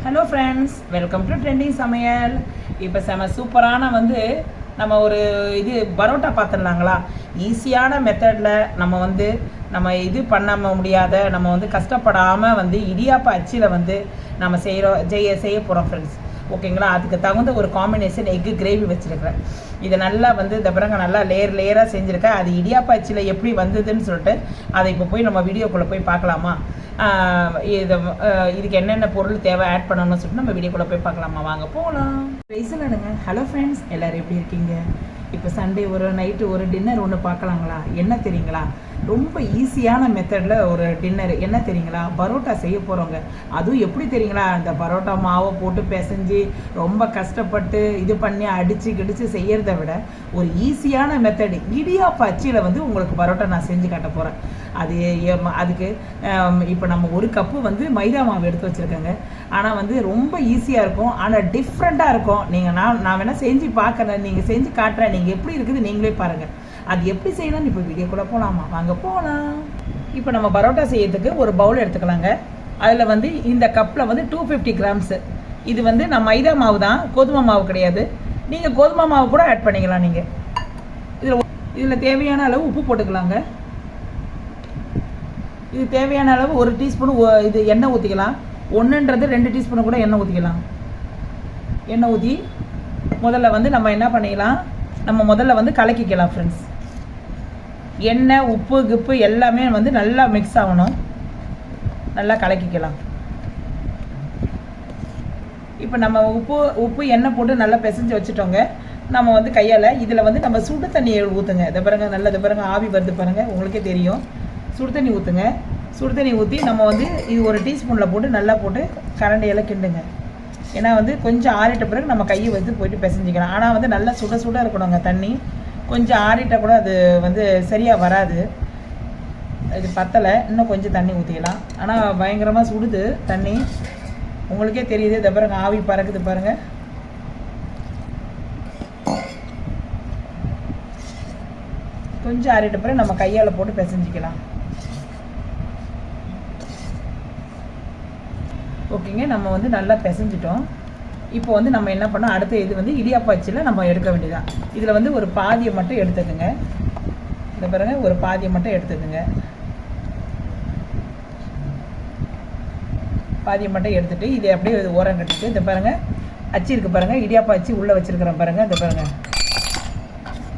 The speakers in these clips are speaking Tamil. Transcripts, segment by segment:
Hello friends welcome to trending சமையல் இப்போ செம சூப்பரான வந்து நம்ம ஒரு இது பரோட்டா பார்த்துடலாங்களா ஈஸியான மெத்தடில் நம்ம வந்து நம்ம இது பண்ணாம முடியாத நம்ம வந்து கஷ்டப்படாமல் வந்து இடியாப்ப அச்சில் வந்து நம்ம செய்கிறோம் செய்ய செய்ய போகிறோம் ஃப்ரெண்ட்ஸ் ஓகேங்களா? அதுக்கு தகுந்த ஒரு காம்பினேஷன் எக்கு கிரேவி வச்சுருக்கிறேன். இதை நல்லா வந்து இந்த பிறகு நல்லா லேயர் லேயராக செஞ்சுருக்கேன். அது இடியாப்பாச்சியில் எப்படி வந்ததுன்னு சொல்லிட்டு அதை இப்போ போய் நம்ம வீடியோக்குள்ளே போய் பார்க்கலாமா? இதை இது இதுக்கு என்னென்ன பொருள் தேவை ஆட் பண்ணணும்னு சொல்லிட்டு நம்ம வீடியோக்குள்ளே போய் பார்க்கலாமா? வாங்க போகலாம் பேசலாடுங்க ஹலோ ஃப்ரெண்ட்ஸ் எல்லோரும் எப்படி இருக்கீங்க? இப்போ சண்டே ஒரு நைட்டு ஒரு டின்னர் ஒன்று பார்க்கலாங்களா என்ன தெரியுங்களா? ரொம்ப ஈஸியான மெத்தடில் ஒரு டின்னர் என்ன தெரியுங்களா? பரோட்டா செய்ய போகிறோங்க அதுவும் எப்படி தெரியுங்களா? அந்த பரோட்டா மாவை போட்டு பிசைஞ்சு ரொம்ப கஷ்டப்பட்டு இது பண்ணி அடித்து கிடிச்சு செய்கிறத விட ஒரு ஈஸியான மெத்தடு இடியாப்ப அச்சியில் வந்து உங்களுக்கு பரோட்டா நான் செஞ்சு காட்ட போகிறேன் அது அதுக்கு இப்போ நம்ம ஒரு கப்பு வந்து மைதா மாவு எடுத்து வச்சுருக்கோங்க. ஆனால் வந்து ரொம்ப ஈஸியாக இருக்கும். ஆனால் டிஃப்ரெண்ட்டாக இருக்கும். நீங்கள் நான் நான் வேணால் செஞ்சு பார்க்குறேன் நீங்கள் செஞ்சு காட்டுறேன். நீங்கள் எப்படி இருக்குது நீங்களே பாருங்கள் அது எப்படி செய்யணும்னு இப்போ வீடியோ கூட போகலாமா வாங்க போகலாம் இப்போ நம்ம பரோட்டா செய்யறதுக்கு ஒரு பவுல் எடுத்துக்கலாங்க. அதில் வந்து இந்த கப்பில் வந்து டூ ஃபிஃப்டி கிராம்ஸு இது வந்து நான் மைதா மாவு தான். கோதுமை மாவு கிடையாது. நீங்கள் கோதுமை மாவு கூட ஆட் பண்ணிக்கலாம் நீங்கள் இதில் இதில் தேவையான அளவு உப்பு போட்டுக்கலாங்க. இது தேவையான அளவு ஒரு டீஸ்பூன் இது எண்ணெய் ஊற்றிக்கலாம் ஒன்றுன்றது ரெண்டு டீஸ்பூன் கூட எண்ணெய் ஊற்றிக்கலாம் எண்ணெய் ஊற்றி முதல்ல வந்து நம்ம என்ன பண்ணிக்கலாம்? நம்ம முதல்ல வந்து கலக்கிக்கலாம் ஃப்ரெண்ட்ஸ் எண்ணெய் உப்பு கிப்பு எல்லாமே வந்து நல்லா மிக்ஸ் ஆகணும். நல்லா கலக்கிக்கலாம். இப்போ நம்ம உப்பு உப்பு எண்ணெய் போட்டு நல்லா பிசைஞ்சு வச்சுட்டோங்க. நம்ம வந்து கையால் இதில் வந்து நம்ம சுடு தண்ணியை ஊற்றுங்க இதை பாருங்கள் நல்ல இதை பாருங்கள் ஆவி வருது பாருங்கள் உங்களுக்கே தெரியும். சுடு தண்ணி ஊற்றுங்க சுடு தண்ணி ஊற்றி நம்ம வந்து இது ஒரு டீஸ்பூனில் போட்டு நல்லா போட்டு கரண்டியெல்லாம் கிண்டுங்க. ஏன்னா வந்து கொஞ்சம் ஆறிட்ட பிறகு நம்ம கையை வச்சு போயிட்டு பிசைஞ்சிக்கலாம். ஆனால் வந்து நல்லா சுட சுட இருக்கணுங்க தண்ணி. கொஞ்சம் ஆறிட்ட கூட அது வந்து சரியாக வராது. இது பத்தலை. இன்னும் கொஞ்சம் தண்ணி ஊற்றிக்கலாம் ஆனால் பயங்கரமாக சுடுது தண்ணி. உங்களுக்கே தெரியுது. இதை பாருங்க ஆவி பறக்குது பாருங்கள் கொஞ்சம் ஆறிட்ட பிறகு நம்ம கையால் போட்டு பிசைஞ்சிக்கலாம். ஓகேங்க நம்ம வந்து நல்லா பிசைஞ்சிட்டோம். இப்போ வந்து நம்ம என்ன பண்ணோம் அடுத்த இது வந்து இடியாப்பாச்சியில் நம்ம எடுக்க வேண்டியதான் இதில் வந்து ஒரு பாதியை மட்டும் எடுத்துக்கோங்க. இந்த பாருங்க ஒரு பாதியை மட்டும் எடுத்துக்கோங்க. பாதியை மட்டும் எடுத்துகிட்டு இதை அப்படியே ஓரம் கட்டிட்டு இந்த பாருங்க அச்சு இருக்குது பாருங்கள் இடியாப்பா அச்சு உள்ளே வச்சிருக்கிறோம் பாருங்க இந்த பாருங்கள்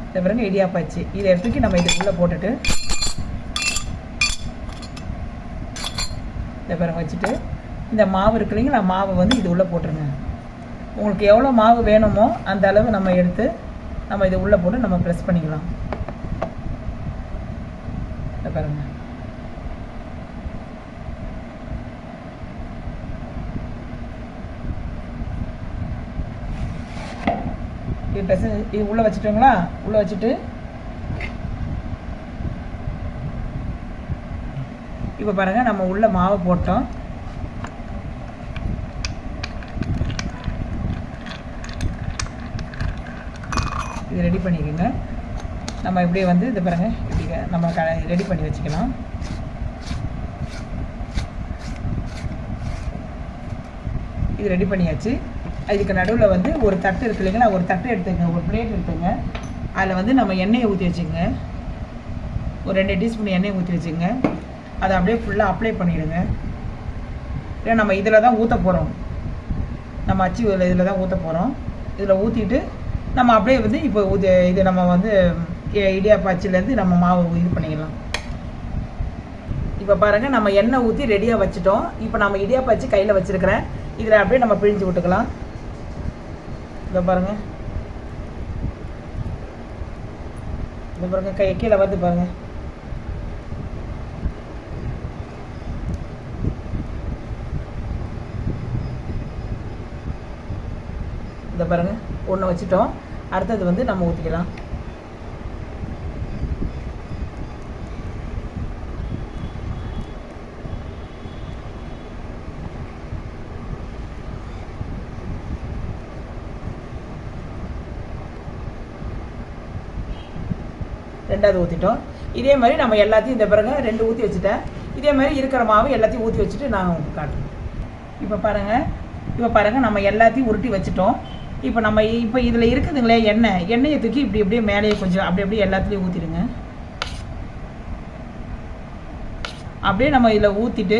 இந்த பாருங்க இடியாப்பா அச்சு. இதை எடுத்துக்கி நம்ம இது உள்ளே போட்டுட்டு இந்த பாருங்கள் வச்சுட்டு இந்த மாவு இருக்கு இல்லைங்களா மாவை வந்து இது உள்ளே போட்டுருங்க. உங்களுக்கு எவ்வளோ மாவு வேணுமோ அந்த அளவு நம்ம எடுத்து நம்ம இது உள்ளே போட்டு நம்ம ப்ரெஸ் பண்ணிக்கலாம். இதை பாருங்க. இது பெச இது உள்ளே வச்சுட்டோங்களா? உள்ளே வச்சுட்டு இப்போ பாருங்கள் நம்ம உள்ளே மாவு போட்டோம். இது ரெடி பண்ணிக்கோங்க நம்ம இப்படியே வந்து இது பாருங்க இப்படி நம்ம க ரெடி பண்ணி வச்சுக்கலாம். இது ரெடி பண்ணியாச்சு. இதுக்கு நடுவில் வந்து ஒரு தட்டு இருக்கு இல்லைங்களா ஒரு தட்டு எடுத்துங்க ஒரு பிளேட் எடுத்துங்க அதில் வந்து நம்ம எண்ணெயை ஊற்றி வச்சுங்க ஒரு ரெண்டு டீஸ்பூன் எண்ணெயை ஊற்றி வச்சுங்க அதை அப்படியே ஃபுல்லாக அப்ளை பண்ணிவிடுங்க ஏன்னா நம்ம இதில் தான் ஊற்ற போகிறோம் நம்ம அச்சு இதில் தான் ஊற்ற போகிறோம் இதில் ஊற்றிட்டு நம்ம அப்படியே வந்து இப்போ இது இது நம்ம வந்து இ- நம்ம மாவு இது பண்ணிக்கலாம். இப்போ பாருங்கள் நம்ம எண்ணெய் ஊற்றி ரெடியாக வச்சுட்டோம். இப்போ நம்ம இடியாப்ப கையில் வச்சுருக்கிறேன் இதில் அப்படியே நம்ம பிழிஞ்சு விட்டுக்கலாம். இதை பாருங்கள் இதை பாருங்கள் கை கீழே வருது பாருங்கள் இதை பாருங்கள் ஒன்று வச்சுட்டோம். அடுத்தது வந்து நம்ம ஊற்றிக்கலாம் ரெண்டாவது ஊற்றிட்டோம் இதே மாதிரி நம்ம எல்லாத்தையும் இந்த பிறகு ரெண்டு ஊற்றி வச்சுட்டேன். இதே மாதிரி இருக்கிற மாவு எல்லாத்தையும் ஊற்றி வச்சுட்டு நான் உங்களுக்கு காட்டுறேன். இப்போ பாருங்கள் இப்போ பாருங்கள் நம்ம எல்லாத்தையும் உருட்டி வச்சுட்டோம். இப்போ நம்ம இப்போ இதில் இருக்குதுங்களே எண்ணெய். எண்ணெயை தூக்கி இப்படி இப்படியே மேலேயே கொஞ்சம் அப்படி அப்படியே எல்லாத்துலேயும் ஊற்றிடுங்க அப்படியே நம்ம இதில் ஊற்றிட்டு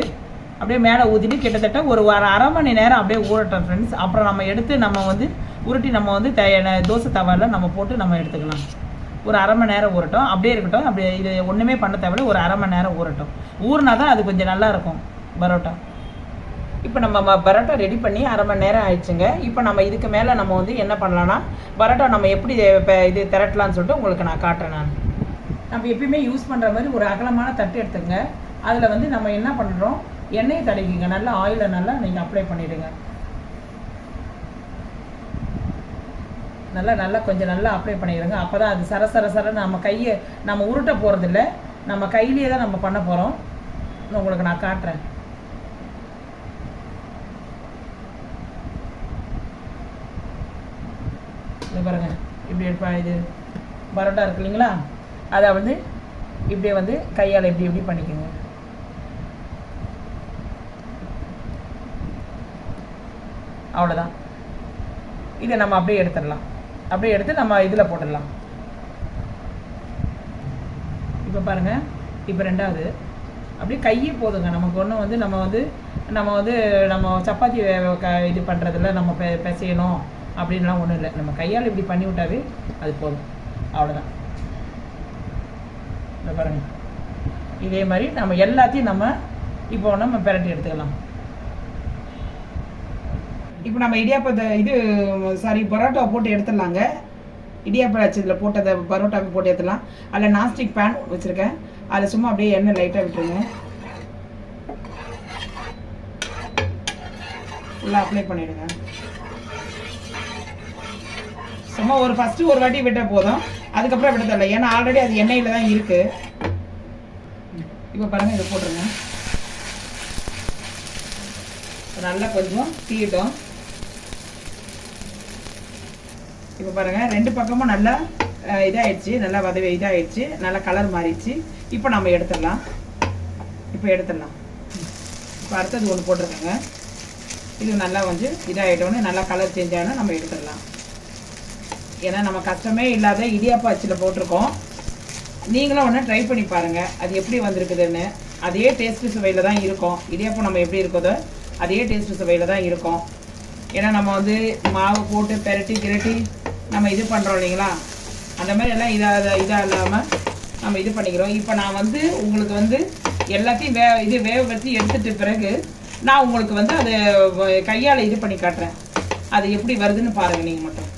அப்படியே மேலே ஊற்றிட்டு கிட்டத்தட்ட ஒரு அரை மணி நேரம் அப்படியே ஊறட்டும் ஃப்ரெண்ட்ஸ் அப்புறம் நம்ம எடுத்து நம்ம வந்து உருட்டி நம்ம வந்து த தோசை தவாவில் நம்ம போட்டு நம்ம எடுத்துக்கலாம். ஒரு அரை மணி நேரம் ஊறட்டும். அப்படியே இருக்கட்டும். அப்படியே இது ஒன்றுமே பண்ண தேவையில்ல. ஒரு அரை மணி நேரம் ஊறட்டும். ஊறினா தான் அது கொஞ்சம் நல்லாயிருக்கும் பரோட்டா. இப்போ நம்ம ம- பரோட்டா ரெடி பண்ணி அரை மணி நேரம் ஆயிடுச்சுங்க. இப்போ நம்ம இதுக்கு மேலே நம்ம வந்து என்ன பண்ணலான்னா பரோட்டா நம்ம எப்படி இப்போ இது திரட்டலாம்னு சொல்லிட்டு உங்களுக்கு நான் காட்டுறேன் நான். நம்ம எப்பயுமே யூஸ் பண்ணுற மாதிரி ஒரு அகலமான தட்டு எடுத்துங்க. அதில் வந்து நம்ம என்ன பண்ணுறோம் எண்ணெயை தடவிங்க நல்லா ஆயிலை நல்லா நீங்கள் அப்ளை பண்ணிவிடுங்க நல்லா நல்லா கொஞ்சம் நல்லா அப்ளை பண்ணிடுங்க. அப்போ தான் அது சர சர சர நம்ம கையை நம்ம உருட்ட போகிறதில்ல நம்ம கையிலேயே தான் நம்ம பண்ண போகிறோம் உங்களுக்கு நான் காட்டுறேன். இந்த பாருங்க. இப்படி எடுப்பா இது பரோட்டா இருக்கு இல்லைங்களா? அதை வந்து இப்படியே வந்து கையால் இப்படி இப்படி பண்ணிக்கோங்க. அவ்வளோதான் இதை நம்ம அப்படியே எடுத்துடலாம். அப்படியே எடுத்து நம்ம இதில் போட்டுடலாம். இப்போ பாருங்கள் இப்போ ரெண்டாவது. அப்படியே கையே போதுங்க. நமக்கு ஒன்றும் வந்து நம்ம வந்து நம்ம வந்து நம்ம சப்பாத்தி க- இது பண்ணுறதில்ல நம்ம பெ பிசையணும். அப்படின்லாம் ஒன்றும் இல்லை. நம்ம கையால் இப்படி பண்ணி விட்டாவே அது போதும். அவ்வளோதான் இந்த பாருங்க. இதே மாதிரி நம்ம எல்லாத்தையும் நம்ம இப்போ நம்ம பிரட்டி எடுத்துக்கலாம். இப்போ நம்ம இடியாப்பத்தை இது சாரி பரோட்டா போட்டு எடுத்துடலாங்க. இடியாப்ப வச்சதில் போட்டதை பரோட்டாவை போட்டு எடுத்துடலாம். அதில் நான்ஸ்டிக் பேன் வச்சுருக்கேன். அதில் சும்மா அப்படியே எண்ணெய் லைட்டாக விட்டுருங்க. ஃபுல்லாக அப்ளை பண்ணிவிடுங்க சும்மா ஒரு ஃபஸ்ட்டு ஒரு வாட்டி விட்டால் போதும். அதுக்கப்புறம் விட தேவையில்ல. ஏன்னா ஆல்ரெடி அது எண்ணெயில் தான் இருக்குது இப்போ பாருங்கள் இதை போட்டுருங்க. நல்லா கொஞ்சம் தீட்டும். இப்போ பாருங்கள் ரெண்டு பக்கமும் நல்லா இதாகிடுச்சு நல்லா வதவி இதாயிடுச்சு. நல்லா கலர் மாறிடுச்சு. இப்போ நம்ம எடுத்துடலாம். இப்போ எடுத்துடலாம். இப்போ அடுத்தது ஒன்று போட்டுருக்கோங்க. இது நல்லா வந்து இதாகிட்டோன்னு நல்லா கலர் சேஞ்ச் நம்ம எடுத்துடலாம். ஏன்னா நம்ம கஷ்டமே இல்லாத இடியாப்பம் அச்சில் போட்டிருக்கோம். நீங்களும் ஒன்று ட்ரை பண்ணி பாருங்கள் அது எப்படி வந்திருக்குதுன்னு. அதே டேஸ்ட்டு சுவையில் தான் இருக்கும். இடியாப்பம் நம்ம எப்படி இருக்குதோ அதே டேஸ்ட்டு சுவையில் தான் இருக்கும். ஏன்னா நம்ம வந்து மாவு போட்டு பெரட்டி கிரட்டி நம்ம இது பண்ணுறோம் இல்லைங்களா? அந்த மாதிரி எல்லாம் இதாக இதாக இல்லாமல் நம்ம இது பண்ணிக்கிறோம். இப்போ நான் வந்து உங்களுக்கு வந்து எல்லாத்தையும் வே இது வேக வச்சு பிறகு நான் உங்களுக்கு வந்து அதை கையால் இது பண்ணி காட்டுறேன். அது எப்படி வருதுன்னு பாருங்கள் நீங்கள் மட்டும்.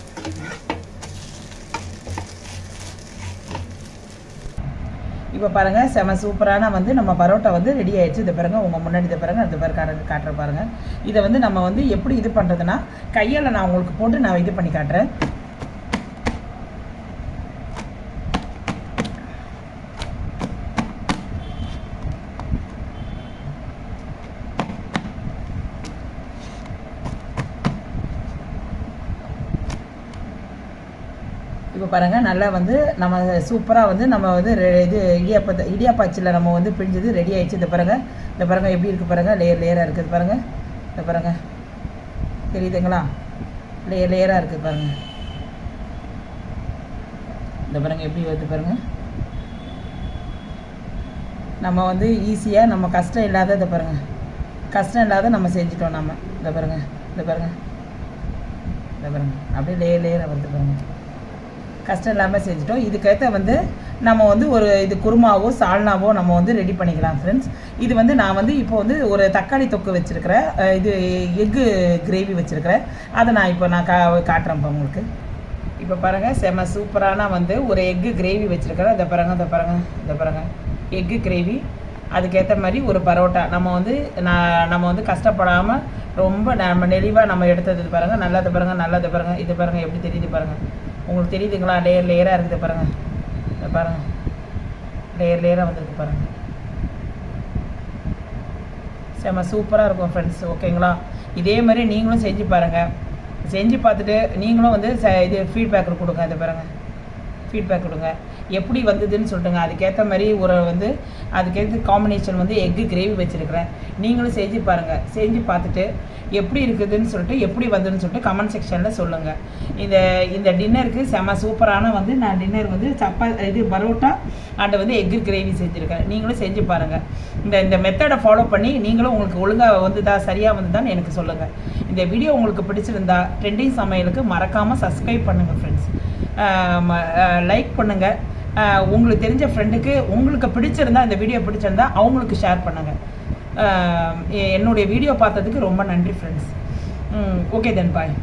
இப்போ பாருங்கள் செம சூப்பரான வந்து நம்ம பரோட்டா வந்து ரெடி ஆயிடுச்சு. இதை பாருங்கள் உங்கள் முன்னாடி இதை பாருங்கள் இந்த பாரு காட்டுற காட்டுற இதை வந்து நம்ம வந்து எப்படி இது பண்ணுறதுன்னா கையால் நான் உங்களுக்கு போட்டு நான் இது பண்ணி காட்டுறேன். இப்போ பாருங்கள் நல்லா வந்து நம்ம சூப்பராக வந்து நம்ம வந்து ரெ- இது இடியாப்பத்தை இடியாப்பாச்சியில் நம்ம வந்து பிழிஞ்சது ரெடி ஆயிடுச்சு. இந்த பாருங்கள் இந்த பாருங்கள் எப்படி இருக்குது பாருங்கள் லேயர் லேயராக இருக்குது பாருங்கள் இந்த பாருங்கள் தெரியுதுங்களா? லேயர் லேயராக இருக்குது பாருங்கள் இந்த பாருங்கள் எப்படி வருது பாருங்கள் நம்ம வந்து ஈஸியாக நம்ம கஷ்டம் இல்லாத இதை பாருங்கள் கஷ்டம் இல்லாத நம்ம செஞ்சிட்டோம் நம்ம இந்த பாருங்கள் இந்த பாருங்கள் இந்த பாருங்கள் அப்படியே லேயர் லேயராக வருது பாருங்கள் கஷ்டம் இல்லாமல் செஞ்சுட்டோம். இதுக்கேற்ற வந்து நம்ம வந்து ஒரு இது குருமாவோ சால்னாவோ நம்ம வந்து ரெடி பண்ணிக்கலாம் ஃப்ரெண்ட்ஸ் இது வந்து நான் வந்து இப்போ வந்து ஒரு தக்காளி தொக்கு வச்சுருக்கிறேன். இது எக்கு கிரேவி வச்சுருக்கிறேன். அதை நான் இப்போ நான் கா காட்டுறேன் இப்போ உங்களுக்கு. இப்போ பாருங்கள் செம சூப்பரான வந்து ஒரு எக்கு கிரேவி வச்சுருக்கிறேன். இந்த பாருங்க இந்த பாருங்க இந்த பாருங்க. எக்கு கிரேவி அதுக்கேற்ற மாதிரி ஒரு பரோட்டா. நம்ம வந்து நான் நம்ம வந்து கஷ்டப்படாமல் ரொம்ப நம்ம நெளிவாக நம்ம எடுத்தது பாருங்கள் நல்லது பாருங்கள் நல்லது பாருங்கள் இது பாருங்கள் எப்படி தெரியுது பாருங்கள் உங்களுக்கு தெரியுதுங்களா? லேயர் லேயராக இருக்குது பாருங்கள் இதை பாருங்கள் லேயர் லேயராக வந்திருக்கு பாருங்கள் செம்ம சூப்பராக இருக்கும் ஃப்ரெண்ட்ஸ் ஓகேங்களா இதே மாதிரி நீங்களும் செஞ்சு பாருங்கள் செஞ்சு பார்த்துட்டு நீங்களும் வந்து ச இது ஃபீட்பேக் கொடுங்க. இதை பாருங்கள் ஃபீட்பேக் கொடுங்க. எப்படி வந்ததுன்னு சொல்லிட்டுங்க அதுக்கேற்ற மாதிரி ஒரு வந்து அதுக்கேற்ற காம்பினேஷன் வந்து எக்கு கிரேவி வச்சுருக்கிறேன். நீங்களும் செஞ்சு பாருங்கள் செஞ்சு பார்த்துட்டு எப்படி இருக்குதுன்னு சொல்லிட்டு எப்படி வந்ததுன்னு சொல்லிட்டு கமெண்ட் செக்ஷனில் சொல்லுங்கள் இந்த இந்த டின்னருக்கு செம சூப்பரான வந்து நான் டின்னர் வந்து சப்பா இது பரோட்டா அண்ட் வந்து எக்கு கிரேவி செஞ்சுருக்கேன். நீங்களும் செஞ்சு பாருங்கள் இந்த இந்த மெத்தடை ஃபாலோ பண்ணி நீங்களும் உங்களுக்கு ஒழுங்காக வந்துதா சரியாக வந்துதான்னு எனக்கு சொல்லுங்கள் இந்த வீடியோ உங்களுக்கு பிடிச்சிருந்தா ட்ரெண்டிங் சமையலுக்கு மறக்காமல் சப்ஸ்கிரைப் பண்ணுங்கள் ஃப்ரெண்ட்ஸ் லைக் பண்ணுங்கள் உங்களுக்கு தெரிஞ்ச ஃப்ரெண்டுக்கு உங்களுக்கு பிடிச்சிருந்தா இந்த வீடியோ பிடிச்சிருந்தா அவங்களுக்கு ஷேர் பண்ணுங்கள் என்னுடைய வீடியோ பார்த்ததுக்கு ரொம்ப நன்றி ஃப்ரெண்ட்ஸ் ஓகே தென் பாய்